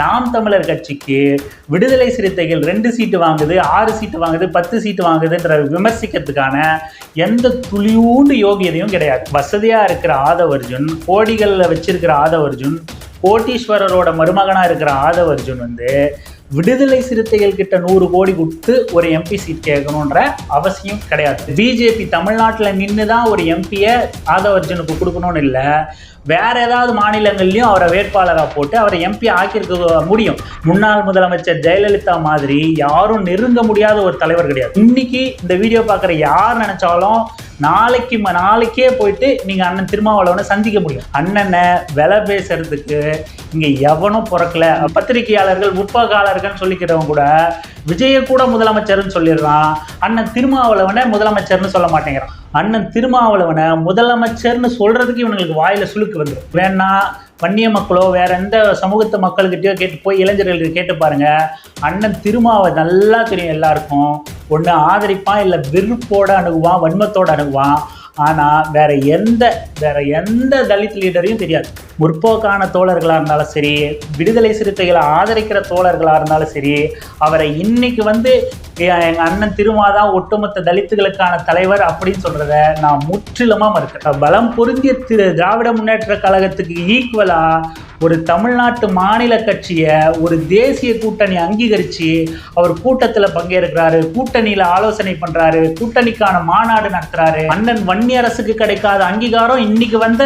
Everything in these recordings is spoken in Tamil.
நாம் தமிழர் கட்சிக்கு விடுதலை சிறுத்தைகள் ரெண்டு சீட்டு வாங்குது ஆறு சீட்டு வாங்குது பத்து சீட்டு வாங்குதுன்ற விமர்சிக்கிறதுக்கான எந்த துளியூண்டு யோகியதையும் கிடையாது. வசதியாக இருக்கிற ஆதவர்ஜுன் கோடிகளில் வச்சிருக்கிற ஆதவர்ஜுன் கோட்டீஸ்வரரோட மருமகனாக இருக்கிற ஆதவர்ஜுன் வந்து விடுதலை சிறுத்தைகள் கிட்ட நூறு கோடி கொடுத்து ஒரு எம்பி சீட் கேட்கணுன்ற அவசியம் கிடையாது. பிஜேபி தமிழ்நாட்டில் நின்று தான் ஒரு எம்பியை ஆதவர்ஜுனுக்கு கொடுக்கணும்னு இல்லை. வேற ஏதாவது மாநிலங்கள்லையும் அவரை வேட்பாளராக போட்டு அவரை எம்பி ஆக்கியிருக்க முடியும். முன்னாள் முதலமைச்சர் ஜெயலலிதா மாதிரி யாரும் நெருங்க முடியாத ஒரு தலைவர் கிடையாது. இன்னைக்கு இந்த வீடியோ பார்க்குற யார் நினைச்சாலும் நாளைக்கு ம- நாளைக்கே போயிட்டு நீங்கள் அண்ணன் திருமாவளவனை சந்திக்க முடியும். அண்ணனை விலை பேசுறதுக்கு இங்கே எவனும் பிறக்கல. பத்திரிகையாளர்கள் முற்பகாலர்கள் சொல்லிக்கிறவங்க கூட விஜய கூட முதலமைச்சர்னு சொல்லிடுறான் அண்ணன் திருமாவளவனை முதலமைச்சர்னு சொல்ல மாட்டேங்கிறான். அண்ணன் திருமாவளவனை முதலமைச்சர்னு சொல்கிறதுக்கு இவனுங்களுக்கு வாயில் சுளுக்கு வந்துடும் வேணா வன்னிய மக்களோ வேறு எந்த சமூகத்து மக்கள்கிட்டயோ கேட்டு போய் இளைஞர்கள் கேட்டு பாருங்கள் அண்ணன் திருமாவை நல்லா தெரியும் எல்லாருக்கும். ஒன்று ஆதரிப்பான் இல்லை வெறுப்போடு அணுகுவான் வன்மத்தோட அணுகுவான். ஆனால் வேற எந்த வேற எந்த தலித் லீடரையும் தெரியாது. முற்போக்கான தோழர்களாக இருந்தாலும் சரி விடுதலை சிறுத்தைகளை ஆதரிக்கிற தோழர்களாக இருந்தாலும் சரி அவரை இன்னைக்கு வந்து எங்கள் அண்ணன் திருமாதான் ஒட்டுமொத்த தலித்துகளுக்கான தலைவர் அப்படின்னு சொல்கிறத நான் முற்றிலுமாக மறுக்கிறேன். பலம் பொருந்திய திரு திராவிட முன்னேற்ற கழகத்துக்கு ஈக்குவலாக ஒரு தமிழ்நாட்டு மாநில கட்சியை ஒரு தேசிய கூட்டணி அங்கீகரித்து அவர் கூட்டத்தில் பங்கேற்கிறாரு கூட்டணியில் ஆலோசனை பண்ணுறாரு கூட்டணிக்கான மாநாடு நடத்துகிறாரு அண்ணன் வன்னியரசுக்கு கிடைக்காத அங்கீகாரம் இன்னைக்கு வந்த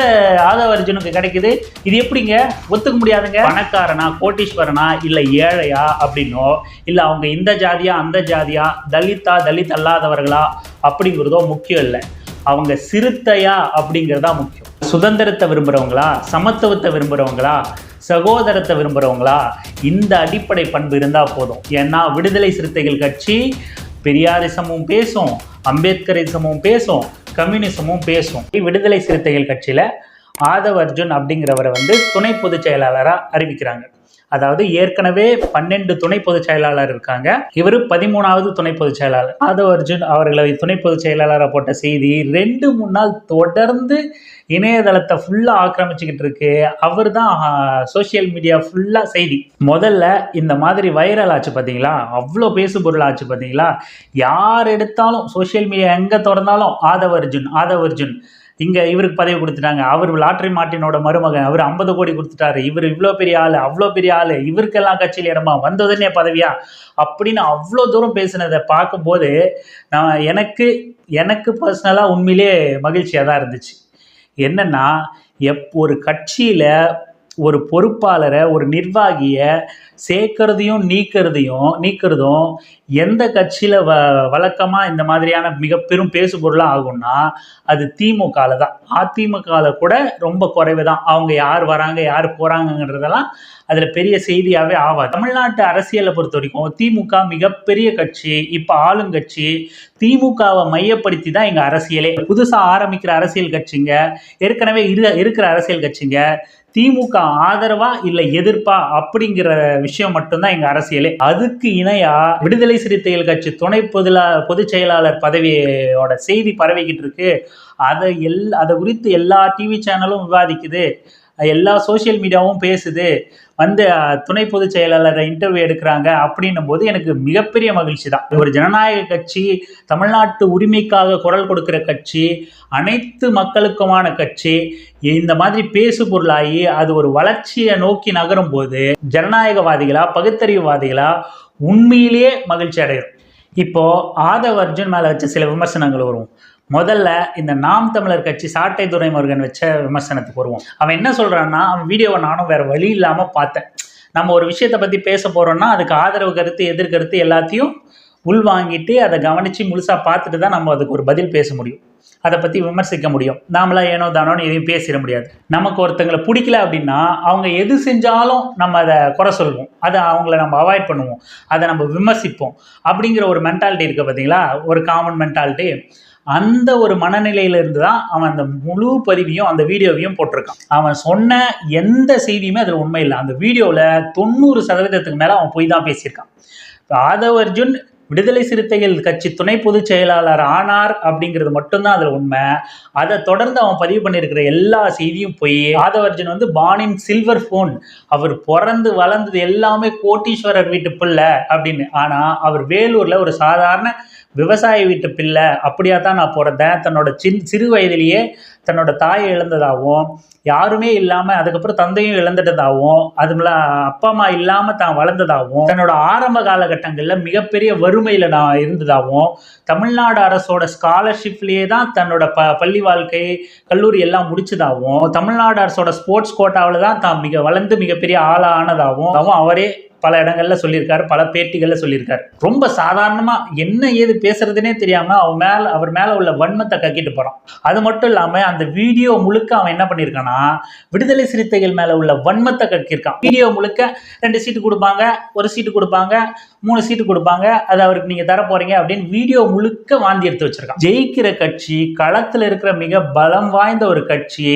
ஆதவர்ஜுனுக்கு கிடைக்குது. இது எப்படிங்க? ஒத்துக்க முடியாதுங்க. பணக்காரனா கோட்டீஸ்வரனா இல்லை ஏழையா அப்படின்னோ இல்லை அவங்க இந்த ஜாதியா அந்த ஜாதியா தலித்தா தலித் அல்லாதவர்களா அப்படிங்கிறதோ முக்கியம் இல்லை. அவங்க சிறுத்தையா அப்படிங்கிறதா முக்கியம். சுதந்திரத்தை விரும்புகிறவங்களா சமத்துவத்தை விரும்புகிறவங்களா சகோதரத்தை விரும்புகிறவங்களா இந்த அடிப்படை பண்பு இருந்தால் போதும். ஏன்னா விடுதலை சிறுத்தைகள் கட்சி பெரியாரிசமும் பேசும் அம்பேத்கரிசமும் பேசும் கம்யூனிசமும் பேசும். விடுதலை சிறுத்தைகள் கட்சியில் ஆதவ் அர்ஜுன் அப்படிங்கிறவரை வந்து துணை பொதுச் செயலாளராக அறிவிக்கிறாங்க. அதாவது ஏற்கனவே பன்னெண்டு துணை பொதுச் செயலாளர் இருக்காங்க. இவர் பதிமூணாவது துணை பொதுச் செயலாளர். ஆதவ் அர்ஜுன் அவர்களை துணை பொதுச் செயலாளராக போட்ட செய்தி ரெண்டு மூணு நாள் தொடர்ந்து இணையதளத்தை ஃபுல்லாக ஆக்கிரமிச்சுக்கிட்டு இருக்கு. அவர் தான் சோஷியல் மீடியா ஃபுல்லாக செய்தி. முதல்ல இந்த மாதிரி வைரல் ஆச்சு பார்த்தீங்களா அவ்வளோ பேசு பொருள் ஆச்சு பார்த்தீங்களா யார் எடுத்தாலும் சோஷியல் மீடியா எங்கே திறந்தாலும் ஆதவ் அர்ஜுன் ஆதவ் அர்ஜுன் இங்கே இவருக்கு பதவி கொடுத்துட்டாங்க. அவர் லாட்ரி மார்ட்டினோட மருமகன். அவர் ஐம்பது கோடி கொடுத்துட்டாரு. இவர் இவ்வளோ பெரிய ஆள் அவ்வளோ பெரிய ஆள் இவருக்கெல்லாம் கட்சியில் இடமா வந்ததுன்னே பதவியா? அப்படின்னு அவ்வளோ தூரம் பேசினதை பார்க்கும்போது நான் எனக்கு எனக்கு பர்சனலாக உண்மையிலே மகிழ்ச்சியாக தான் இருந்துச்சு. என்னென்னா எப் ஒரு கட்சியில் ஒரு பொறுப்பாளரை ஒரு நிர்வாகியை சேர்க்கறதையும் நீக்கிறதையும் நீக்கிறதும் எந்த கட்சியில் வ வழக்கமாக இந்த மாதிரியான மிக பெரும் பேசுபொருளாக ஆகும்னா அது திமுகவில் தான். அதிமுகவில் கூட ரொம்ப குறைவு தான். அவங்க யார் வராங்க யார் போகிறாங்கன்றதெல்லாம் அதில் பெரிய செய்தியாகவே ஆகாது தமிழ்நாட்டு அரசியலை பொறுத்த வரைக்கும் திமுக மிகப்பெரிய கட்சி இப்போ ஆளுங்கட்சி திமுகவை மையப்படுத்தி தான் எங்கள் அரசியலே. புதுசாக ஆரம்பிக்கிற அரசியல் கட்சிங்க ஏற்கனவே இரு இருக்கிற அரசியல் கட்சிங்க திமுக ஆதரவா இல்லை எதிர்ப்பா அப்படிங்கிற விஷயம் மட்டும்தான் எங்க அரசியலே. அதுக்கு இணையா விடுதலை சிறுத்தைகள் கட்சி துணை பொதுலா பொதுச் செயலாளர் பதவியோட செய்தி பரவிக்கிட்டு இருக்கு. அதை எல் அதை குறித்து எல்லா டிவி சேனலும் விவாதிக்குது. எல்லா சோஷியல் மீடியாவும் பேசுது. வந்து துணை பொதுச் செயலாளரை இன்டர்வியூ எடுக்கிறாங்க அப்படின்னும் போது எனக்கு மிகப்பெரிய மகிழ்ச்சி தான். ஒரு ஜனநாயக கட்சி தமிழ்நாட்டு உரிமைக்காக குரல் கொடுக்கிற கட்சி அனைத்து மக்களுக்குமான கட்சி இந்த மாதிரி பேசு பொருளாகி அது ஒரு வளர்ச்சியை நோக்கி நகரும் போது ஜனநாயகவாதிகளா பகுத்தறிவுவாதிகளா உண்மையிலேயே மகிழ்ச்சி அடையும். இப்போ ஆதவ் அர்ஜுன் வச்ச சில விமர்சனங்கள் வரும். முதல்ல இந்த நாம் தமிழர் கட்சி சாட்டை துரைமுருகன் வச்ச விமர்சனத்துக்கு வருவோம். அவன் என்ன சொல்கிறான்னா அவன் வீடியோவை நானும் வேறு வழி இல்லாமல் பார்த்தேன். நம்ம ஒரு விஷயத்தை பற்றி பேச போகிறோம்னா அதுக்கு ஆதரவு கருத்து எதிர்கருத்து எல்லாத்தையும் உள்வாங்கிட்டு அதை கவனித்து முழுசாக பார்த்துட்டு தான் நம்ம அதுக்கு ஒரு பதில் பேச முடியும். அதை பற்றி விமர்சிக்க முடியும். நாமளா ஏனோ தானோன்னு எதையும் பேசிட முடியாது. நமக்கு ஒருத்தங்களை பிடிக்கல அப்படின்னா அவங்க எது செஞ்சாலும் நம்ம அதை குறை சொல்வோம். அதை அவங்கள நம்ம அவாய்ட் பண்ணுவோம். அதை நம்ம விமர்சிப்போம். அப்படிங்கிற ஒரு மென்டாலிட்டி இருக்குது பார்த்தீங்களா ஒரு காமன் மென்டாலிட்டி அந்த ஒரு மனநிலையிலிருந்து தான் அவன் அந்த முழு பதிவையும் அந்த வீடியோவையும் போட்டிருக்கான். அவன் சொன்ன எந்த செய்தியுமே அதில் உண்மை இல்லை. அந்த வீடியோவில் தொண்ணூறு சதவீதத்துக்கு மேலே அவன் போய் தான் பேசியிருக்கான். இப்போ ஆதவ் அர்ஜுன் விடுதலை சிறுத்தைகள் கட்சி துணை பொதுச் செயலாளர் ஆனார் அப்படிங்கிறது மட்டும்தான் அதில் உண்மை. அதை தொடர்ந்து அவன் பதிவு பண்ணியிருக்கிற எல்லா செய்தியும் போய். ஆதவர்ஜன் வந்து பானின் சில்வர் ஃபோன். அவர் பிறந்து வளர்ந்தது எல்லாமே கோட்டீஸ்வரர் வீட்டு பிள்ளை அப்படின்னு. ஆனால் அவர் வேலூரில் ஒரு சாதாரண விவசாய வீட்டு பிள்ளை அப்படியா தான் நான் பிறந்தேன். தன்னோட சின் சிறு வயதிலேயே தன்னோட தாயை இழந்ததாகவும் யாருமே இல்லாமல் அதுக்கப்புறம் தந்தையும் இழந்துட்டதாகவும் அதுல அப்பா அம்மா இல்லாமல் தான் வளர்ந்ததாகவும் தன்னோட ஆரம்ப காலகட்டங்களில் மிகப்பெரிய வறுமையில் நான் இருந்ததாகவும் தமிழ்நாடு அரசோட ஸ்காலர்ஷிப்லேயே தான் தன்னோட ப பள்ளி வாழ்க்கை கல்லூரி எல்லாம் முடிச்சதாகவும் தமிழ்நாடு அரசோட ஸ்போர்ட்ஸ் கோட்டாவில் தான் தான் மிக வளர்ந்து மிகப்பெரிய ஆளானதாகவும் அவரே பல இடங்களில் சொல்லியிருக்காரு பல பேட்டிகளில் சொல்லியிருக்காரு. ரொம்ப சாதாரணமாக என்ன ஏது பேசுறதுனே தெரியாமல் அவன் மேலே அவர் மேலே உள்ள வன்மத்தை கக்கிட்டு போகிறான் அது மட்டும் இல்லாமல் அந்த வீடியோ முழுக்க அவன் என்ன பண்ணியிருக்கான்னா விடுதலை சிறுத்தைகள் மேலே உள்ள வன்மத்தை கக்கியிருக்கான். வீடியோ முழுக்க ரெண்டு சீட்டு கொடுப்பாங்க ஒரு சீட்டு கொடுப்பாங்க மூணு சீட்டு கொடுப்பாங்க அது அவருக்கு நீங்கள் தர போகிறீங்க அப்படின்னு வீடியோ முழுக்க வாந்தி எடுத்து வச்சிருக்கான். ஜெயிக்கிற கட்சி களத்தில் இருக்கிற மிக பலம் வாய்ந்த ஒரு கட்சி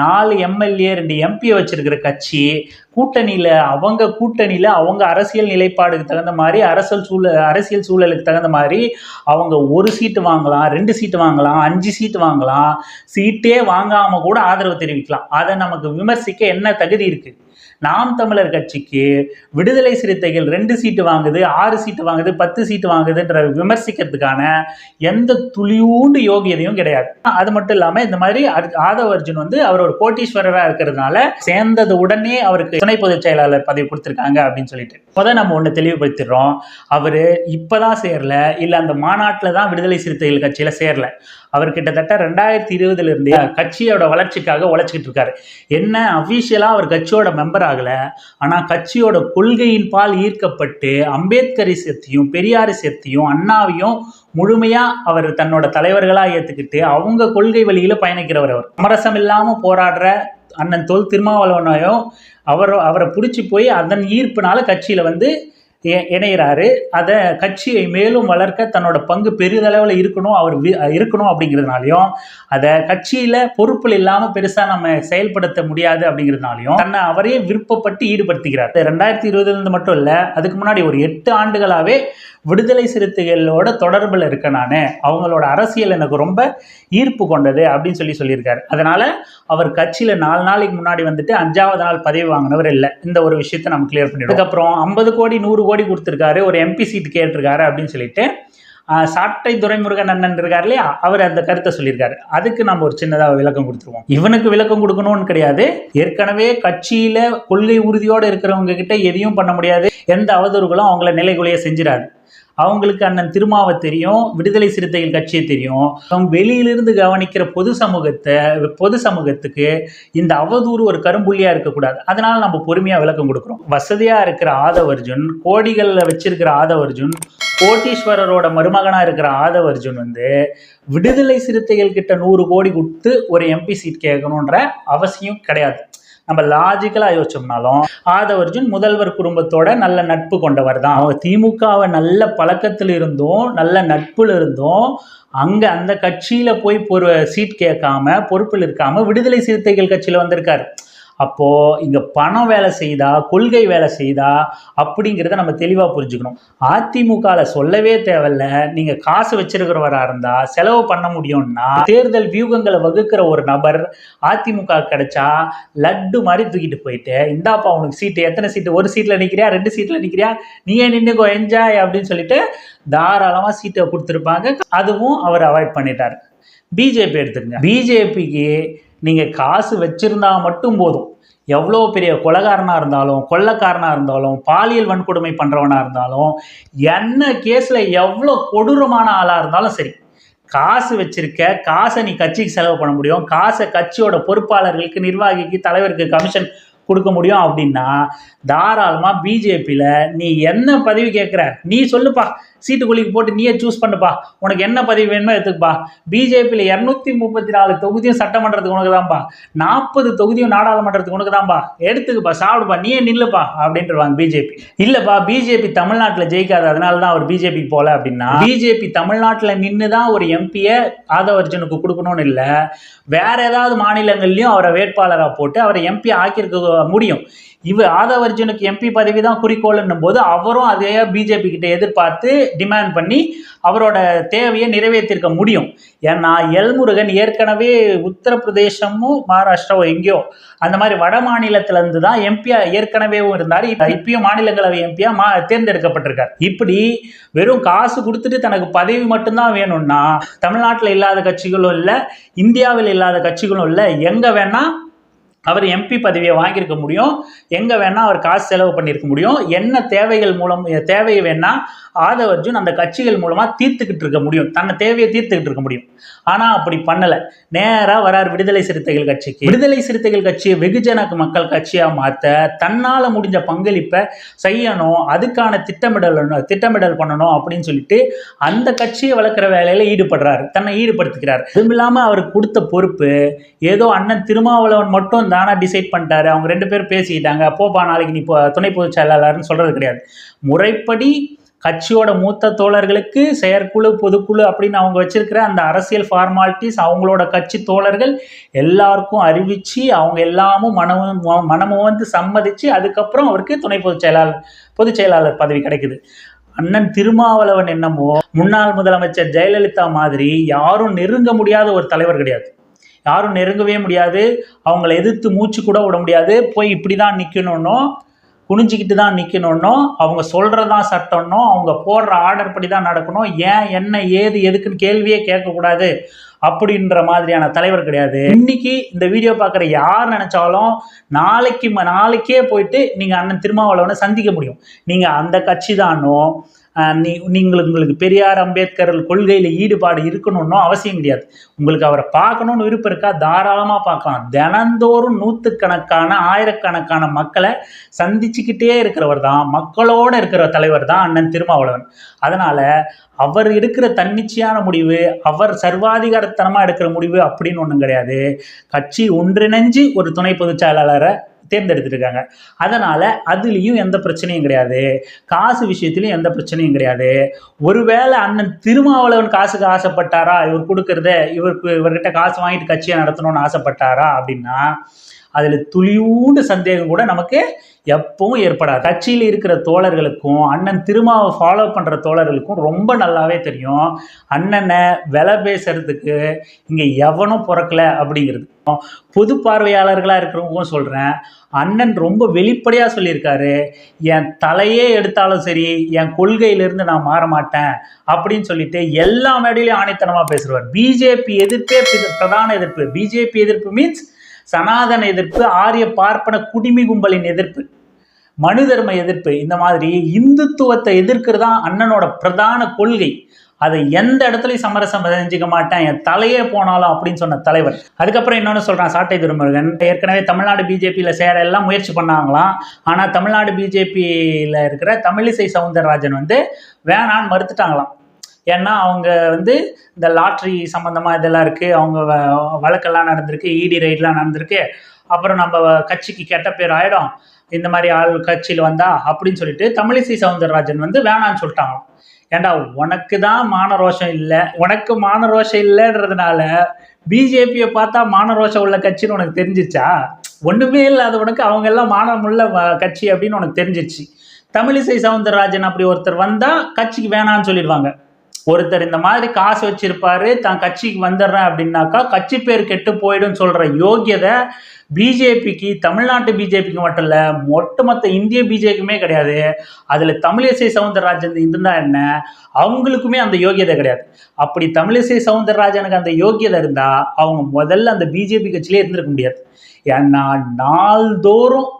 நாலு எம்எல்ஏ ரெண்டு எம்பியை வச்சிருக்கிற கட்சி கூட்டணியில் அவங்க கூட்டணியில் அவங்க அரசியல் நிலைப்பாடுக்கு தகுந்த மாதிரி அரசியல் சூழல் அரசியல் சூழலுக்கு தகுந்த மாதிரி அவங்க ஒரு சீட்டு வாங்கலாம் ரெண்டு சீட்டு வாங்கலாம் அஞ்சு சீட்டு வாங்கலாம் சீட்டே வாங்காமல் கூட ஆதரவு தெரிவிக்கலாம். அதை நமக்கு விமர்சிக்க என்ன தகுதி இருக்குது நாம் தமிழர் கட்சிக்கு விடுதலை சிறுத்தைகள் ரெண்டு சீட்டு வாங்குது ஆறு சீட்டு வாங்குது பத்து சீட்டு வாங்குதுன்ற விமர்சிக்கிறதுக்கான எந்த துளியூண்டு யோகியதையும் கிடையாது. அது மட்டும் இல்லாம இந்த மாதிரி ஆதவ அர்ஜுன் வந்து அவர் ஒரு கோட்டீஸ்வரராக இருக்கிறதுனால சேர்ந்தது உடனே அவருக்கு துணை பொதுச் செயலாளர் பதவி கொடுத்துருக்காங்க அப்படின்னு சொல்லிட்டு. முத நம்ம ஒன்று தெளிவுபடுத்திடுறோம். அவர் இப்போதான் சேரல இல்லை அந்த மாநாட்டில் தான் விடுதலை சிறுத்தைகள் கட்சியில் சேரல. அவர் கிட்டத்தட்ட ரெண்டாயிரத்தி இருபதுல இருந்தே கட்சியோட வளர்ச்சிக்காக உழைச்சிக்கிட்டு இருக்காரு. என்ன அஃபீஷியலா அவர் கட்சியோட மெம்பர் ஆகல. ஆனா கட்சியோட கொள்கையின் பால் ஈர்க்கப்பட்டு அம்பேத்கரிசத்தையும் பெரியாரிசத்தையும் அண்ணாவையும் முழுமையா அவர் தன்னோட தலைவர்களா ஏத்துக்கிட்டு அவங்க கொள்கை வழியில பயணிக்கிறவர் அவர். சமரசம் இல்லாம போராடுற அண்ணன் தோல் திருமாவளவனையும் அவர் அவரை பிடிச்சி போய் அதன் ஈர்ப்புனால கட்சியில வந்து இணைகிறாரு அதை கட்சியை மேலும் வளர்க்க தன்னோட பங்கு பெரிதளவில் இருக்கணும் அவர் வி- இருக்கணும் அப்படிங்கிறதுனாலையும் அதை கட்சியில் பொறுப்பில் இல்லாமல் பெருசாக நம்ம செயல்படுத்த முடியாது அப்படிங்கிறதுனாலையும் தன்னை அவரே விருப்பப்பட்டு ஈடுபடுத்துகிறார் ரெண்டாயிரத்தி இருபதுலேருந்து மட்டும் இல்லை அதுக்கு முன்னாடி ஒரு எட்டு ஆண்டுகளாகவே விடுதலை சிறுத்தைகளோட தொடர்பில் இருக்க நான். அவங்களோட அரசியல் எனக்கு ரொம்ப ஈர்ப்பு கொண்டது அப்படின்னு சொல்லி சொல்லியிருக்காரு. அதனால அவர் கட்சியில் நாலு நாளைக்கு முன்னாடி வந்துட்டு அஞ்சாவது நாள் பதவி வாங்கினவர் இல்லை. இந்த ஒரு விஷயத்தை நம்ம கிளியர் பண்ணிடுவோம். அதுக்கப்புறம் ஐம்பது கோடி நூறு கோடி கொடுத்துருக்காரு ஒரு எம்பி சீட் கேட்டிருக்காரு அப்படின்னு சொல்லிட்டு சாட்டை துரைமுருகன் அண்ணன் இருக்கார் இல்லையா? அவர் அந்த கருத்தை சொல்லியிருக்காரு. அதுக்கு நம்ம ஒரு சின்னதாக விளக்கம் கொடுத்துருவோம். இவனுக்கு விளக்கம் கொடுக்கணும்னு கிடையாது. ஏற்கனவே கட்சியில் கொள்கை உறுதியோடு இருக்கிறவங்க கிட்ட எதையும் பண்ண முடியாது. எந்த அவதூறுகளும் அவங்கள நிலைகுலைய செஞ்சிடாது. அவங்களுக்கு அண்ணன் திருமாவை தெரியும் விடுதலை சிறுத்தைகள் கட்சியை தெரியும். அவங்க வெளியிலிருந்து கவனிக்கிற பொது சமூகத்தை பொது சமூகத்துக்கு இந்த அவதூறு ஒரு கரும்புள்ளியா இருக்கக்கூடாது. அதனால நம்ம பொறுமையா விளக்கம் கொடுக்குறோம். வசதியா இருக்கிற ஆதவர்ஜுன் கோடிகளில் வச்சிருக்கிற ஆதவர்ஜுன் கோட்டீஸ்வரரோட மருமகனாக இருக்கிற ஆதவர்ஜுன் வந்து விடுதலை சிறுத்தைகள் கிட்ட நூறு கோடி கொடுத்து ஒரு எம்பி சீட் கேட்கணுன்ற அவசியம் கிடையாது. நம்ம லாஜிக்கலாக யோசிச்சோம்னாலும் ஆதவர்ஜுன் முதல்வர் குடும்பத்தோட நல்ல நட்பு கொண்டவர் தான் அவங்க திமுகவை நல்ல பழக்கத்தில் இருந்தும் நல்ல நட்புல இருந்தும் அங்கே அந்த கட்சியில் போய் ஒரு சீட் கேட்காம பொறுப்பில் இருக்காமல் விடுதலை சிறுத்தைகள் கட்சியில் வந்திருக்காரு. அப்போது இங்கே பணம் வேலை செய்தா கொள்கை வேலை செய்தா அப்படிங்கிறத நம்ம தெளிவாக புரிஞ்சுக்கணும். அதிமுகவில் சொல்லவே தேவையில்ல. நீங்கள் காசு வச்சுருக்கிறவராக இருந்தால் செலவு பண்ண முடியும்னா தேர்தல் வியூகங்களை வகுக்கிற ஒரு நபர் அதிமுக கிடைச்சா லட்டு மாதிரி தூக்கிட்டு போயிட்டு இந்தாப்பா உனக்கு சீட்டு எத்தனை சீட்டு ஒரு சீட்டில் நிற்கிறியா ரெண்டு சீட்டில் நிற்கிறியா நீயே நின்னுக்கோ என்ஜாய் அப்படின்னு சொல்லிட்டு தாராளமாக சீட்டை கொடுத்துருப்பாங்க. அதுவும் அவர் அவாய்ட் பண்ணிட்டார். பிஜேபி எடுத்துக்கங்க. பிஜேபிக்கு நீங்கள் காசு வச்சுருந்தா மட்டும் போதும். எவ்வளோ பெரிய கொலகாரனாக இருந்தாலும் கொள்ளக்காரனாக இருந்தாலும் பாலியல் வன்கொடுமை பண்ணுறவனாக இருந்தாலும் என்ன கேஸில் எவ்வளோ கொடூரமான ஆளாக இருந்தாலும் சரி காசு வச்சிருக்க காசை நீ கட்சிக்கு செலவு பண்ண முடியும் காசை கட்சியோட பொறுப்பாளர்களுக்கு நிர்வாகிக்கு தலைவருக்கு கமிஷன் கொடுக்க முடியும் அப்படின்னா தாராளமாக பிஜேபியில் நீ என்ன பதவி கேட்குற நீ சொல்லுப்பா. சீட்டு குழிக்கு போட்டு நீயே சூஸ் பண்ணுப்பா. உனக்கு என்ன பதவி வேணுமோ எடுத்துக்கப்பா. பிஜேபியில் இரநூத்தி முப்பத்தி நாலு தொகுதியும் சட்டமன்றத்துக்கு உனக்கு தான்ப்பா நாற்பது தொகுதியும் நாடாளுமன்றத்துக்கு உனக்கு தான்ப்பா எடுத்துக்கப்பா சாப்பிடுப்பா நீயே நில்லுப்பா அப்படின்றவாங்க பிஜேபி இல்லைப்பா பிஜேபி தமிழ்நாட்டில் ஜெயிக்காது. அதனால தான் அவர் பிஜேபி போல அப்படின்னா பிஜேபி தமிழ்நாட்டில் நின்று தான் ஒரு எம்பியை ஆதவர்ஜனுக்கு கொடுக்கணும்னு இல்லை. வேற ஏதாவது மாநிலங்கள்லையும் அவரை வேட்பாளராக போட்டு அவரை எம்பி ஆக்கியிருக்க முடியும். இவ ஆதவ அர்ஜுனுக்கு எம்பி பதவி தான் குறிக்கோள்னும் போது அவரும் அதே பிஜேபி கிட்ட எதிர்பார்த்து டிமாண்ட் பண்ணி அவரோட தேவையை நிறைவேற்றிருக்க முடியும். ஏன்னா எல்முருகன் ஏற்கனவே உத்தரப்பிரதேசமும் மகாராஷ்டிராவோ எங்கேயோ அந்த மாதிரி வட மாநிலத்திலேருந்து தான் எம்பியா ஏற்கனவேவும் இருந்தார். இப்பயும் மாநிலங்களவை எம்பியா மா தேர்ந்தெடுக்கப்பட்டிருக்கார். இப்படி வெறும் காசு கொடுத்துட்டு தனக்கு பதவி மட்டும்தான் வேணும்னா தமிழ்நாட்டில் இல்லாத கட்சிகளும் இல்லை இந்தியாவில் இல்லாத கட்சிகளும் இல்லை எங்கே வேணால் அவர் எம்பி பதவியை வாங்கியிருக்க முடியும். எங்கே வேணால் அவர் காசு செலவு பண்ணியிருக்க முடியும். என்ன தேவைகள் மூலம் தேவையை வேணால் ஆதவ அர்ஜுன் அந்த கட்சிகள் மூலமாக தீர்த்துக்கிட்டு இருக்க முடியும். தன்னை தேவையை தீர்த்துக்கிட்டு இருக்க முடியும். ஆனால் அப்படி பண்ணலை. நேராக வரார் விடுதலை சிறுத்தைகள் கட்சிக்கு. விடுதலை சிறுத்தைகள் கட்சியை வெகுஜன மக்கள் கட்சியாக மாற்ற தன்னால் முடிஞ்ச பங்களிப்பை செய்யணும் அதுக்கான திட்டமிடல் திட்டமிடல் பண்ணணும் அப்படின்னு சொல்லிட்டு அந்த கட்சியை வளர்க்குற வேலையில் ஈடுபடுறாரு. தன்னை ஈடுபடுத்திக்கிறார். அதுவும் இல்லாமல் அவருக்கு கொடுத்த பொறுப்பு ஏதோ அண்ணன் திருமாவளவன் மட்டும் தானாக டிசைட் பண்ணிட்டாரு. அவங்க ரெண்டு பேரும் பேசிக்கிட்டாங்க. போப்பா நாளைக்கு நீ இப்போ துணை பொதுச் செயலாளர்னு சொல்கிறது கிடையாது. முறைப்படி கட்சியோட மூத்த தோழர்களுக்கு செயற்குழு பொதுக்குழு அப்படின்னு அவங்க வச்சிருக்கிற அந்த அரசியல் ஃபார்மாலிட்டிஸ் அவங்களோட கட்சி தோழர்கள் எல்லாருக்கும் அறிவிச்சு அவங்க எல்லாமும் மனமும் மனமும் வந்து சம்மதிச்சு அதுக்கப்புறம் அவருக்கு துணை பொதுச் செயலாளர் பொதுச் செயலாளர் பதவி கிடைக்குது. அண்ணன் திருமாவளவன் என்னமோ முன்னாள் முதலமைச்சர் ஜெயலலிதா மாதிரி யாரும் நெருங்க முடியாத ஒரு தலைவர் கிடையாது. யாரும் நெருங்கவே முடியாது. அவங்கள எதிர்த்து மூச்சு கூட விட முடியாது. போய் இப்படி தான் நிற்கணும்னோ குனிஞ்சிக்கிட்டு தான் நிற்கணும்னோ அவங்க சொல்கிறதான் சட்டம்னோ அவங்க போடுற ஆர்டர் படி தான் நடக்கணும். ஏன் என்ன ஏது எதுக்குன்னு கேள்வியே கேட்கக்கூடாது அப்படின்ற மாதிரியான தலைவர் கிடையாது. இன்னைக்கு இந்த வீடியோ பார்க்குற யார் நினச்சாலும் நாளைக்கு நாளைக்கே போயிட்டு நீங்கள் அண்ணன் திருமாவளவனை சந்திக்க முடியும். நீங்கள் அந்த கட்சி தானோ நீ நீங்கள் உங்களுக்கு பெரியார் அம்பேத்கர் கொள்கையில் ஈடுபாடு இருக்கணும்னோ அவசியம் கிடையாது. உங்களுக்கு அவரை பார்க்கணும்னு விருப்பம் இருக்கா? தாராளமாக பார்க்கலாம். தினந்தோறும் நூற்றுக்கணக்கான ஆயிரக்கணக்கான மக்களை சந்திச்சுக்கிட்டே இருக்கிறவர் தான் மக்களோடு இருக்கிற தலைவர் தான் அண்ணன் திருமாவளவன். அதனால் அவர் எடுக்கிற தன்னிச்சையான முடிவு அவர் சர்வாதிகாரத்தனமாக எடுக்கிற முடிவு அப்படின்னு ஒன்றும் கிடையாது. கட்சி ஒன்றிணைஞ்சு ஒரு துணை பொதுச் செயலாளரை தேர்ந்தெடுத்துருக்காங்க. அதனால் அதுலேயும் எந்த பிரச்சனையும் கிடையாது. காசு விஷயத்துலையும் எந்த பிரச்சனையும் கிடையாது. ஒருவேளை அண்ணன் திருமாவளவன் காசுக்கு ஆசைப்பட்டாரா? இவர் கொடுக்கறத இவருக்கு இவர்கிட்ட காசு வாங்கிட்டு கட்சியை நடத்தணும்னு ஆசைப்பட்டாரா அப்படின்னா அதில் துளியூண்டு சந்தேகம் கூட நமக்கு எப்பவும் ஏற்படாது. கட்சியில் இருக்கிற தோழர்களுக்கும் அண்ணன் திருமாவை ஃபாலோ பண்ணுற தோழர்களுக்கும் ரொம்ப நல்லாவே தெரியும். அண்ணனை விலை பேசுறதுக்கு இங்கே எவனும் பிறக்கல அப்படிங்கிறது. பொது பார்வையாளர்களாக இருக்கிறவங்களும் சொல்கிறேன் அண்ணன் ரொம்ப வெளிப்படையாக சொல்லியிருக்காரு. என் தலையே எடுத்தாலும் சரி என் கொள்கையிலிருந்து நான் மாற மாட்டேன் அப்படின்னு சொல்லிட்டு எல்லா மேடையிலையும் ஆணைத்தனமாக பேசுகிறவர் பிஜேபி எதிர்ப்பே பிரதான எதிர்ப்பு. பிஜேபி எதிர்ப்பு மீன்ஸ் சனாதன எதிர்ப்பு ஆரிய பார்ப்பன குடிமி கும்பலின் எதிர்ப்பு. மனு தர்ம எதிர்ப்பு. இந்த மாதிரி இந்துத்துவத்தை எதிர்க்கிறது தான் அண்ணனோட பிரதான கொள்கை. அதை எந்த இடத்துலையும் சமரசம் செஞ்சுக்க மாட்டேன். என் தலையே போனாலும் அப்படின்னு சொன்ன தலைவர். அதுக்கப்புறம் இன்னொன்று சொல்கிறான் சாட்டை திருமுருகன். ஏற்கனவே தமிழ்நாடு பிஜேபியில் சேர எல்லாம் முயற்சி பண்ணாங்களாம். ஆனால் தமிழ்நாடு பிஜேபியில் இருக்கிற தமிழிசை சவுந்தரராஜன் வந்து வேணான்னு மறுத்துட்டாங்களாம். ஏன்னா அவங்க வந்து இந்த லாட்ரி சம்மந்தமாக இதெல்லாம் இருக்குது அவங்க வழக்கெல்லாம் நடந்திருக்கு இடி ரைட்லாம் நடந்திருக்கு. அப்புறம் நம்ம கட்சிக்கு கெட்ட பேர் ஆகிடும் இந்த மாதிரி ஆள் கட்சியில் வந்தா அப்படின்னு சொல்லிட்டு தமிழிசை சவுந்தரராஜன் வந்து வேணான்னு சொல்லிட்டாங்க ஏண்டா உனக்கு தான் மானரோஷம் இல்லை? உனக்கு மானரோஷம் இல்லைன்றதுனால பிஜேபியை பார்த்தா மானரோஷம் உள்ள கட்சின்னு உனக்கு தெரிஞ்சிச்சா? ஒன்றுமே இல்லாத உனக்கு அவங்க எல்லாம் மானமுள்ள கட்சி அப்படின்னு உனக்கு தெரிஞ்சிச்சு. தமிழிசை சவுந்தரராஜன் அப்படி ஒருத்தர் வந்தால் கட்சிக்கு வேணான்னு சொல்லிடுவாங்க. ஒருத்தர் இந்த மாதிரி காசு வச்சிருப்பாரு தான் கட்சிக்கு வந்துடுறேன் அப்படின்னாக்கா கட்சி பேர் கெட்டு போயிடும் சொல்ற யோகியதை பிஜேபிக்கு தமிழ்நாட்டு பிஜேபிக்கு மட்டும் இல்லை ஒட்டுமொத்த இந்திய பிஜேபிக்குமே கிடையாது. அதில் தமிழிசை சவுந்தரராஜன் இருந்தா என்ன? அவங்களுக்குமே அந்த யோகியதை கிடையாது. அப்படி தமிழிசை சவுந்தரராஜனுக்கு அந்த யோகியதை இருந்தால் அவங்க முதல்ல அந்த பிஜேபி கட்சியிலே இருந்திருக்க முடியாது. ஏன்னா நாள்தோறும்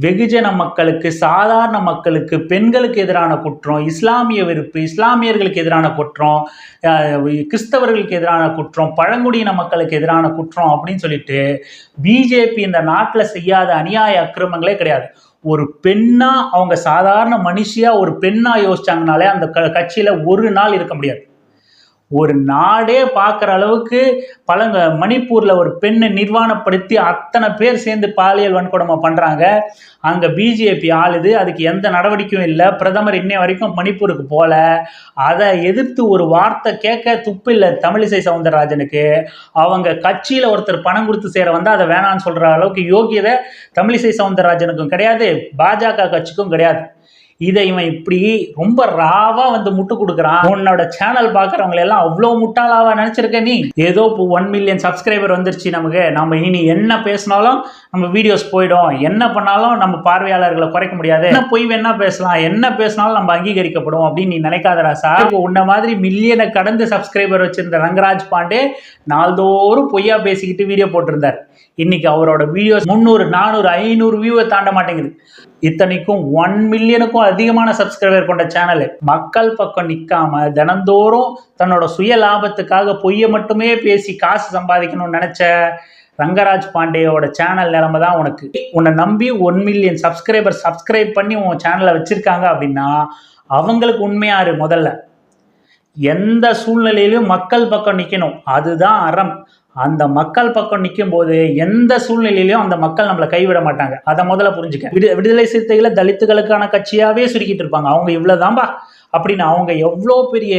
வெகுஜன மக்களுக்கு சாதாரண மக்களுக்கு பெண்களுக்கு எதிரான குற்றம் இஸ்லாமிய வெறுப்பு இஸ்லாமியர்களுக்கு எதிரான குற்றம் கிறிஸ்தவர்களுக்கு எதிரான குற்றம் பழங்குடியின மக்களுக்கு எதிரான குற்றம் அப்படின்னு சொல்லிட்டு பிஜேபி இந்த நாட்டில் செய்யாத அநியாய அக்கிரமங்களே கிடையாது. ஒரு பெண்ணா அவங்க சாதாரண மனுஷியா ஒரு பெண்ணா யோசிச்சாங்கனாலே அந்த க கட்சியில ஒரு நாள் இருக்க முடியாது. ஒரு நாடே பார்க்குற அளவுக்கு பழங்க மணிப்பூரில் ஒரு பெண்ணை நிர்வாணப்படுத்தி அத்தனை பேர் சேர்ந்து பாலியல் வன்கொடுமை பண்ணுறாங்க அங்கே பிஜேபி ஆளுது அதுக்கு எந்த நடவடிக்கையும் இல்லை. பிரதமர் இன்னை வரைக்கும் மணிப்பூருக்கு போகல அதை எதிர்த்து ஒரு வார்த்தை கேட்க துப்பு இல்லை தமிழிசை சவுந்தரராஜனுக்கு. அவங்க கட்சியில் ஒருத்தர் பணம் கொடுத்து சேர வந்து அதை வேணான்னு சொல்கிற அளவுக்கு யோகியதை தமிழிசை சவுந்தரராஜனுக்கும் கிடையாது பாஜக கட்சிக்கும் கிடையாது. இதை இவன் இப்படி ரொம்ப ராவா வந்து முட்டு கொடுக்குறான். உன்னோட சேனல் பாக்குறவங்க எல்லாம் அவ்வளோ முட்டாளாவா நினைச்சிருக்க நீ? ஏதோ இப்போ ஒன் மில்லியன் சப்ஸ்கிரைபர் வந்துருச்சு நமக்கு. நம்ம இனி என்ன பேசினாலும் நம்ம வீடியோஸ் போயிடும். என்ன பண்ணாலும் நம்ம பார்வையாளர்களை குறைக்க முடியாது. என்ன பொய் வேணா பேசலாம். என்ன பேசினாலும் நம்ம அங்கீகரிக்கப்படும் அப்படின்னு நீ நினைக்காதடா சார் உன்ன மாதிரி மில்லியனை கடந்து சப்ஸ்கிரைபர் வச்சிருந்த ரங்கராஜ் பாண்டே நாள்தோறும் பொய்யா பேசிக்கிட்டு வீடியோ போட்டிருந்தார். இன்னைக்கு அவரோட வீடியோஸ் முந்நூறு நானூறு ஐநூறு வியூவை தாண்ட மாட்டேங்குது. இத்தனைக்கும் ஒன் மில்லியனுக்கும் அதிகமான சப்ஸ்கிரைபர் கொண்ட சேனல் மக்கள் பக்கம் நிற்காம தினந்தோறும் தன்னோட சுய லாபத்துக்காக பொய்யை மட்டுமே பேசி காசு சம்பாதிக்கணும்னு நினைச்ச ரங்கராஜ் பாண்டேயோட சேனல் நிலைமை தான் உனக்கு. உன்னை நம்பி ஒன் மில்லியன் சப்ஸ்கிரைபர் சப்ஸ்கிரைப் பண்ணி உன் சேனலை வச்சிருக்காங்க அப்படின்னா அவங்களுக்கு உண்மையாரு முதல்ல. எந்த சூழ்நிலையிலும் மக்கள் பக்கம் நிற்கணும் அதுதான் அறம். அந்த மக்கள் பக்கம் நிற்கும் போது எந்த சூழ்நிலையிலையும் அந்த மக்கள் நம்மளை கைவிட மாட்டாங்க. அதை முதல்ல புரிஞ்சுக்க. விடு விடுதலை சிறுத்தைகளை தலித்துகளுக்கான கட்சியாகவே சுருக்கிட்டு இருப்பாங்க. அவங்க இவ்வளோதான்பா அப்படின்னு அவங்க எவ்வளோ பெரிய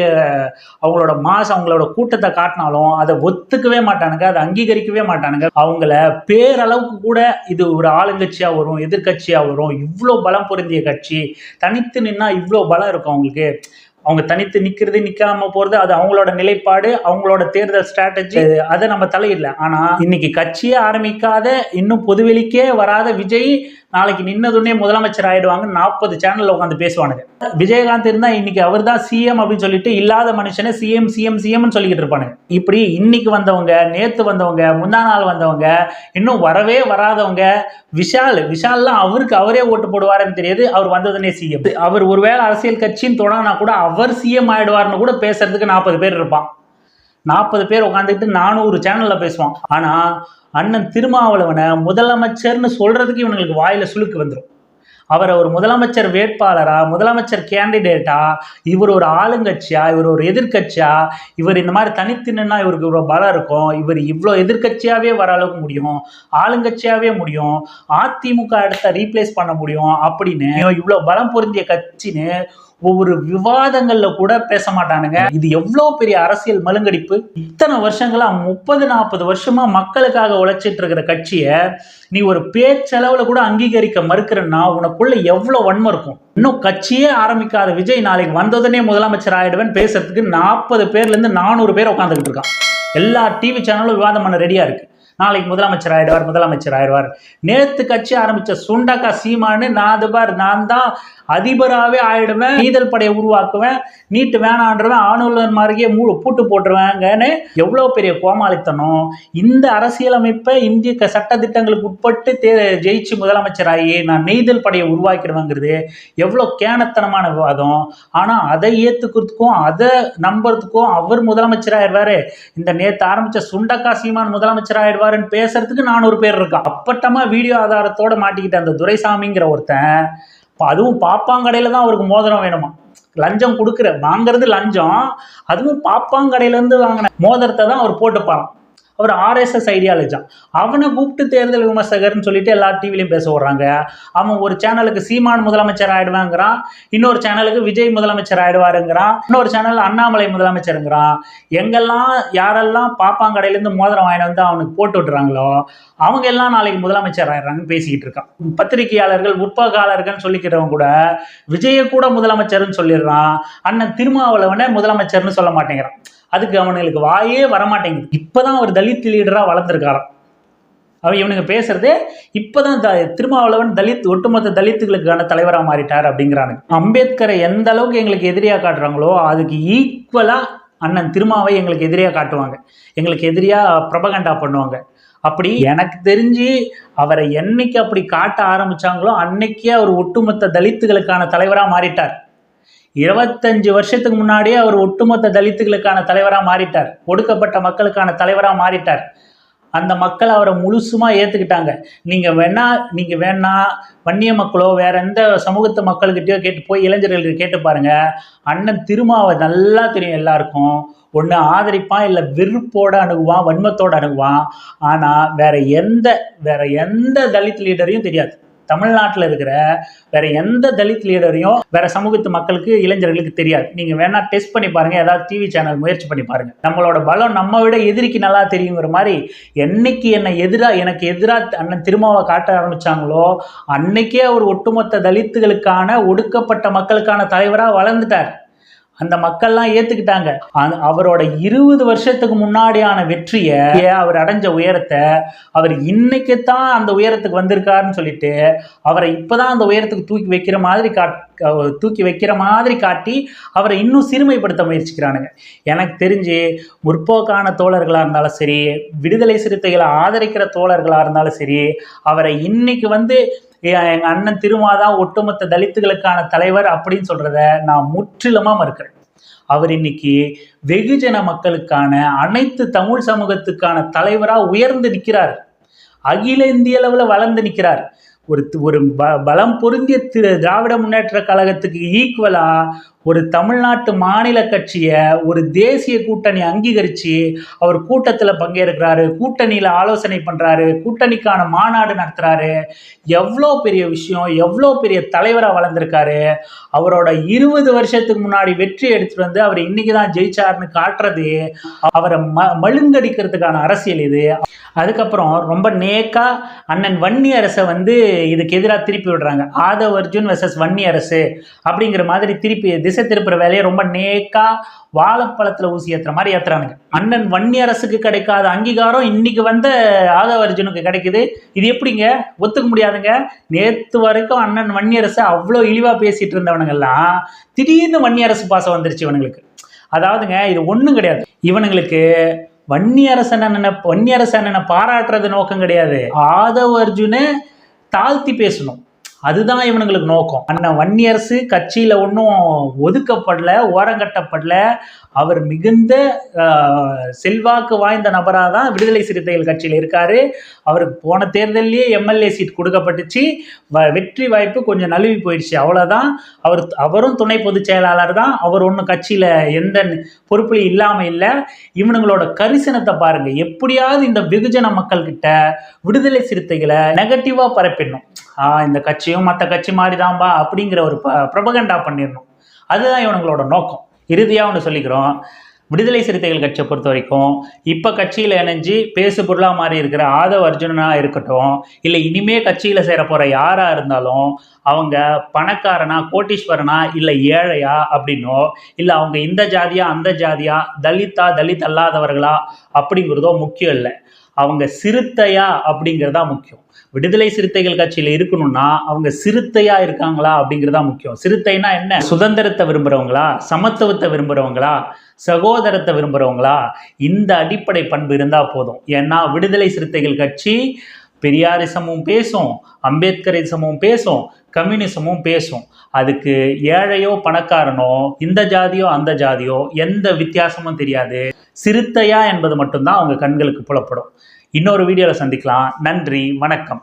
அவங்களோட மாஸ் அவங்களோட கூட்டத்தை காட்டினாலும் அதை ஒத்துக்கவே மாட்டானுங்க. அதை அங்கீகரிக்கவே மாட்டானுங்க. அவங்கள பேரளவுக்கு கூட இது ஒரு ஆளுங்கட்சியாக வரும் எதிர்கட்சியாக வரும். இவ்வளோ பலம் பொருந்திய கட்சி தனித்து நின்னா இவ்வளோ பலம் இருக்கும் அவங்களுக்கு. அவங்க தனித்து நிக்கிறது நிக்காம போறது அது அவங்களோட நிலைப்பாடு அவங்களோட தேர்தல் ஸ்ட்ராட்டஜி அதை நம்ம தலையிடல. ஆனா இன்னைக்கு கட்சியே ஆரம்பிக்காத இன்னும் பொதுவெளிக்கே வராத விஜய் நாளைக்கு நின்னதுன்னே முதலமைச்சர் ஆயிடுவாங்க நாற்பது சேனல்ல உட்காந்து பேசுவானுங்க. விஜயகாந்த் இருந்தா இன்னைக்கு அவர் தான் சிஎம் அப்படின்னு சொல்லிட்டு இல்லாத மனுஷனை சிஎம் சிஎம் சிஎம்னு சொல்லிக்கிட்டு இருப்பானுங்க. இப்படி இன்னைக்கு வந்தவங்க நேத்து வந்தவங்க முந்தா நாள் வந்தவங்க இன்னும் வரவே வராதவங்க விஷால் விஷால்லாம் அவருக்கு அவரே ஓட்டு போடுவாருன்னு தெரியாது அவர் வந்ததுனே சிஎம் அவர் ஒருவேளை அரசியல் கட்சின்னு தொடங்கினா கூட அவர் சிஎம் ஆயிடுவார்னு கூட பேசுறதுக்கு நாற்பது பேர் இருப்பான். நாற்பது பேர் உட்காந்துக்கிட்டு நானூறு சேனல்ல பேசுவான். ஆனா அண்ணன் திருமாவளவனை முதலமைச்சர்னு சொல்றதுக்கு இவனுங்களுக்கு வாயில சுளுக்கு வந்துடும் அவரை ஒரு முதலமைச்சர் வேட்பாளரா முதலமைச்சர் கேண்டிடேட்டா இவர் ஒரு ஆளுங்கட்சியா இவர் ஒரு எதிர்கட்சியா இவர் இந்த மாதிரி தனித்தின்னா இவருக்கு இவ்வளோ பலம் இருக்கும் இவர் இவ்வளோ எதிர்க்கட்சியாவே வர அளவுக்கு முடியும் ஆளுங்கட்சியாவே முடியும் அதிமுக இடத்த ரீப்ளேஸ் பண்ண முடியும் அப்படின்னு இவ்வளோ பலம் பொருந்திய கட்சின்னு ஒவ்வொரு விவாதங்கள்ல கூட பேச மாட்டானுங்க. இது எவ்வளோ பெரிய அரசியல் மலுங்கடிப்பு இத்தனை வருஷங்களா முப்பது நாற்பது வருஷமா மக்களுக்காக உழைச்சிட்டு இருக்கிற கட்சியை நீ ஒரு பேச்சளவுல கூட அங்கீகரிக்க மறுக்கிறன்னா உனக்குள்ள எவ்வளவு வன்மம் இருக்கும்? இன்னும் கட்சியே ஆரம்பிக்காத விஜய் நாளைக்கு வந்ததுனே முதலமைச்சர் ஆயிடுவேன் பேசுறதுக்கு நாற்பது பேர்ல இருந்து நானூறு பேர் உட்காந்துக்கிட்டு இருக்கான். எல்லா டிவி சேனலும் விவாதம் பண்ண ரெடியா இருக்கு. நாளைக்கு முதலமைச்சர் ஆயிடுவார் முதலமைச்சர் ஆயிடுவார். நேத்து கட்சி ஆரம்பிச்ச சுண்டக்கா சீமானு நான் பார் நான் தான் அதிபராகவே ஆயிடுவேன் நீதல் படையை உருவாக்குவேன் நீட்டு வேணான்றவன் ஆணுலன் மாதிரியே மூ பூட்டு போட்டுருவேங்கன்னு எவ்வளோ பெரிய கோமாளித்தனம். இந்த அரசியலமைப்பை இந்திய க சட்டத்திட்டங்களுக்கு உட்பட்டு தே ஜெயிச்சு முதலமைச்சராகி நான் நெய்தல் படையை உருவாக்கிடுவேங்கிறது எவ்வளோ கேனத்தனமான விவாதம். ஆனால் அதை ஏற்றுக்கிறதுக்கும் அதை நம்புறதுக்கும் அவர் முதலமைச்சராகிடுவார் இந்த நேற்று ஆரம்பித்த சுண்டக்கா சீமான் முதலமைச்சராகிடுவாருன்னு பேசுறதுக்கு நானூறு பேர் இருக்கான். அப்பட்டமாக வீடியோ ஆதாரத்தோட மாட்டிக்கிட்ட அந்த துரைசாமிங்கிற ஒருத்தன் அதுவும் பாப்பாங்கடையில தான் அவருக்கு மோதிரம் வேணுமா? லஞ்சம் கொடுக்குற வாங்குறது லஞ்சம். அதுவும் பாப்பாங்கடையிலேருந்து வாங்கின மோதிரத்தை தான் அவர் போட்டுப்பாராம். அவர் ஆர்எஸ்எஸ் ஐடியாலஜான் அவனை கூப்பிட்டு தேர்தல் விமர்சகர்னு சொல்லிட்டு எல்லா டிவிலையும் பேச விடுறாங்க அவன் ஒரு சேனலுக்கு சீமான் முதலமைச்சர் ஆயிடுவாங்கிறான். இன்னொரு சேனலுக்கு விஜய் முதலமைச்சர் ஆயிடுவாருங்கிறான். இன்னொரு சேனல் அண்ணாமலை முதலமைச்சருங்கிறான். எங்கெல்லாம் யாரெல்லாம் பாப்பாங்கடையிலேருந்து மோதிரம் வாங்கிட்டு வந்து அவனுக்கு போட்டு விட்டுறாங்களோ அவங்க எல்லாம் நாளைக்கு முதலமைச்சர் ஆயிடுறாங்கன்னு பேசிக்கிட்டு இருக்கான். பத்திரிகையாளர்கள் முற்போக்காளர்கள்னு சொல்லிக்கிறவங்க கூட விஜய கூட முதலமைச்சர்னு சொல்லிடுறான். அண்ணன் திருமாவளவனை முதலமைச்சர்னு சொல்ல மாட்டேங்கிறான். அதுக்கு அவனுங்களுக்கு வாயே வரமாட்டேங்குது. இப்பதான் அவர் தலித் லீடராக வளர்ந்துருக்காராம். அவன் இவனுங்க பேசுறதே இப்போதான் த திருமாவளவன் தலித் ஒட்டுமொத்த தலித்துகளுக்கான தலைவராக மாறிட்டார் அப்படிங்கிறானுங்க. அம்பேத்கரை எந்த அளவுக்கு எங்களுக்கு எதிரியாக காட்டுறாங்களோ அதுக்கு ஈக்குவலாக அண்ணன் திருமாவை எங்களுக்கு எதிரியாக காட்டுவாங்க. எங்களுக்கு எதிரியாக பிரபகண்டா பண்ணுவாங்க. அப்படி எனக்கு தெரிஞ்சு அவரை என்னைக்கு அப்படி காட்ட ஆரம்பிச்சாங்களோ அன்னைக்கே அவர் ஒட்டுமொத்த தலித்துகளுக்கான தலைவராக மாறிட்டார். இருபத்தஞ்சு வருஷத்துக்கு முன்னாடியே அவர் ஒட்டுமொத்த தலித்துகளுக்கான தலைவராக மாறிட்டார். ஒடுக்கப்பட்ட மக்களுக்கான தலைவராக மாறிட்டார். அந்த மக்கள் அவரை முழுசுமா ஏற்றுக்கிட்டாங்க நீங்கள் வேணா நீங்கள் வேணா வன்னிய மக்களோ வேற எந்த சமூகத்து மக்கள்கிட்டயோ கேட்டு போய் இளைஞர்கள் கேட்டு பாருங்க. அண்ணன் திருமாவை நல்லா தெரியும் எல்லாருக்கும். ஒன்று ஆதரிப்பான் இல்லை வெறுப்போடு அணுகுவான் வன்மத்தோடு அணுகுவான். ஆனால் வேற எந்த வேற எந்த தலித் லீடரையும் தெரியாது. தமிழ்நாட்டில் இருக்கிற வேற எந்த தலித் லீடரையும் வேற சமூகத்து மக்களுக்கு இளைஞர்களுக்கு தெரியாது. நீங்க வேணா டெஸ்ட் பண்ணி பாருங்க. ஏதாவது டிவி சேனல் முயற்சி பண்ணி பாருங்க. நம்மளோட பலம் நம்ம விட எதிரிக்கு நல்லா தெரியுங்கிற மாதிரி என்னைக்கு என்னை எதிராக எனக்கு எதிராக அண்ணன் திருமாவை காட்ட ஆரம்பிச்சாங்களோ அன்னைக்கே அவர் ஒட்டுமொத்த தலித்துகளுக்கான ஒடுக்கப்பட்ட மக்களுக்கான தலைவராக வளர்ந்துட்டார். அந்த மக்கள்லாம் ஏத்துக்கிட்டாங்க. அவரோட இருபது வருஷத்துக்கு முன்னாடியான வெற்றியை அவர் அடைஞ்ச உயரத்தை அவர் இன்னைக்கு தான் அந்த உயரத்துக்கு வந்திருக்காருன்னு சொல்லிட்டு அவரை இப்பதான் அந்த உயரத்துக்கு தூக்கி வைக்கிற மாதிரி காட் தூக்கி வைக்கிற மாதிரி காட்டி அவரை இன்னும் சிறுமைப்படுத்த முயற்சிக்கிறானுங்க. எனக்கு தெரிஞ்சு முற்போக்கான தோழர்களாக இருந்தாலும் சரி விடுதலை சிறுத்தைகளை ஆதரிக்கிற தோழர்களாக இருந்தாலும் சரி அவரை இன்னைக்கு வந்து எங்கள் எங்க அண்ணன் திருமாதான் ஒட்டுமொத்த தலித்துகளுக்கான தலைவர் அப்படின்னு சொல்றத நான் முற்றிலுமா மறுக்கிறேன். அவர் இன்னைக்கு வெகுஜன மக்களுக்கான அனைத்து தமிழ் சமூகத்துக்கான தலைவரா உயர்ந்து நிற்கிறார் அகில இந்திய அளவில் வளர்ந்து நிற்கிறார் ஒரு ஒரு ப பலம் பொருந்திய திரு திராவிட முன்னேற்ற கழகத்துக்கு ஈக்குவலா ஒரு தமிழ்நாட்டு மாநில கட்சியை ஒரு தேசிய கூட்டணி அங்கீகரித்து அவர் கூட்டத்தில் பங்கேற்கிறாரு கூட்டணியில் ஆலோசனை பண்ணுறாரு கூட்டணிக்கான மாநாடு நடத்துகிறாரு எவ்வளோ பெரிய விஷயம் எவ்வளோ பெரிய தலைவராக வளர்ந்துருக்காரு. அவரோட இருபது வருஷத்துக்கு முன்னாடி வெற்றி எடுத்துகிட்டு வந்து அவர் இன்றைக்கி தான் ஜெயிச்சார்னு காட்டுறது அவரை ம மழுங்கடிக்கிறதுக்கான அரசியல் இது. அதுக்கப்புறம் ரொம்ப நேக்கா அண்ணன் வன்னி அரசை வந்து இதுக்கு எதிராக திருப்பி விடுறாங்க. ஆதவ் அர்ஜுன் வெர்சஸ் வன்னி அரசு அப்படிங்கிற மாதிரி திருப்பி திசை திருப்புற வேலையை ரொம்ப நேக்கா வாழைப்பழத்தில் ஊசி ஏத்துற மாதிரி ஏத்துறானுங்க. அண்ணன் வன்னி அரசுக்கு கிடைக்காத அங்கீகாரம் இன்னைக்கு வந்த ஆதவ அர்ஜுனுக்கு கிடைக்குது. இது எப்படிங்க? ஒத்துக்க முடியாதுங்க. நேத்து வரைக்கும் அண்ணன் வன்னியரசு அவ்வளோ இழிவா பேசிட்டு இருந்தவனுங்கெல்லாம் திடீர்னு வன்னியரசு பாசம் வந்துருச்சு இவனுங்களுக்கு. அதாவதுங்க இது ஒன்றும் கிடையாது. இவனுங்களுக்கு வன்னியரசன் அரசனை வன்னி பாராட்டுறது நோக்கம் கிடையாது. ஆதவ அர்ஜுனை தாழ்த்தி பேசணும். அதுதான் இவனுங்களுக்கு நோக்கம். அண்ணன் வன்னியரசு கட்சியில் ஒன்றும் ஒதுக்கப்படல ஓரங்கட்டப்படல அவர் மிகுந்த செல்வாக்கு வாய்ந்த நபராக தான் விடுதலை சிறுத்தைகள் கட்சியில் இருக்காரு. அவருக்கு போன தேர்தல்லையே எம்எல்ஏ சீட் கொடுக்கப்பட்டுச்சு. வ- வெற்றி வாய்ப்பு கொஞ்சம் நழுவி போயிடுச்சு. அவ்வளோதான் அவர் அவரும் துணை பொதுச் செயலாளர் தான். அவர் ஒன்றும் கட்சியில் எந்த பொறுப்புலையும் இல்லாமல் இல்லை. இவனுங்களோட கரிசனத்தை பாருங்கள் எப்படியாவது இந்த வெகுஜன மக்கள்கிட்ட விடுதலை சிறுத்தைகளை நெகட்டிவாக பரப்பிடணும். இந்த கட்சியும் மற்ற கட்சி மாதிரி தான்பா அப்படிங்கிற ஒரு ப்ரொபகண்டா பண்ணிடணும். அதுதான் இவனுங்களோட நோக்கம். இறுதியாக ஒன்று சொல்லிக்கிறோம். விடுதலை சிறுத்தைகள் கட்சியை பொறுத்த வரைக்கும் இப்போ கட்சியில் இணைஞ்சு பேசு பொருளாக மாறி இருக்கிற ஆதவ அர்ஜுனனாக இருக்கட்டும் இல்லை இனிமே கட்சியில் சேர போகிற யாராக இருந்தாலும் அவங்க பணக்காரனா கோட்டீஸ்வரனா இல்லை ஏழையா அப்படின்னோ இல்லை அவங்க இந்த ஜாதியா அந்த ஜாதியா தலித்தா தலித் அல்லாதவர்களா அப்படிங்கிறதோ முக்கியம் இல்லை. அவங்க சிறுத்தையா அப்படிங்கிறதா முக்கியம். விடுதலை சிறுத்தைகள் கட்சியில் இருக்கணும்னா அவங்க சிறுத்தையா இருக்காங்களா அப்படிங்கிறதா முக்கியம். சிறுத்தைனா என்ன? சுதந்திரத்தை விரும்புகிறவங்களா சமத்துவத்தை விரும்புகிறவங்களா சகோதரத்தை விரும்புகிறவங்களா இந்த அடிப்படை பண்பு இருந்தால் போதும். ஏன்னா விடுதலை சிறுத்தைகள் கட்சி பெரியாரிசமும் பேசும் அம்பேத்கரிசமும் பேசும் கம்யூனிசமும் பேசும். அதுக்கு ஏழையோ பணக்காரனோ இந்த ஜாதியோ அந்த ஜாதியோ எந்த வித்தியாசமும் தெரியாது. சிறுத்தையா என்பது மட்டும்தான் அவங்க கண்களுக்கு புலப்படும். இன்னொரு வீடியோவில் சந்திக்கலாம். நன்றி வணக்கம்.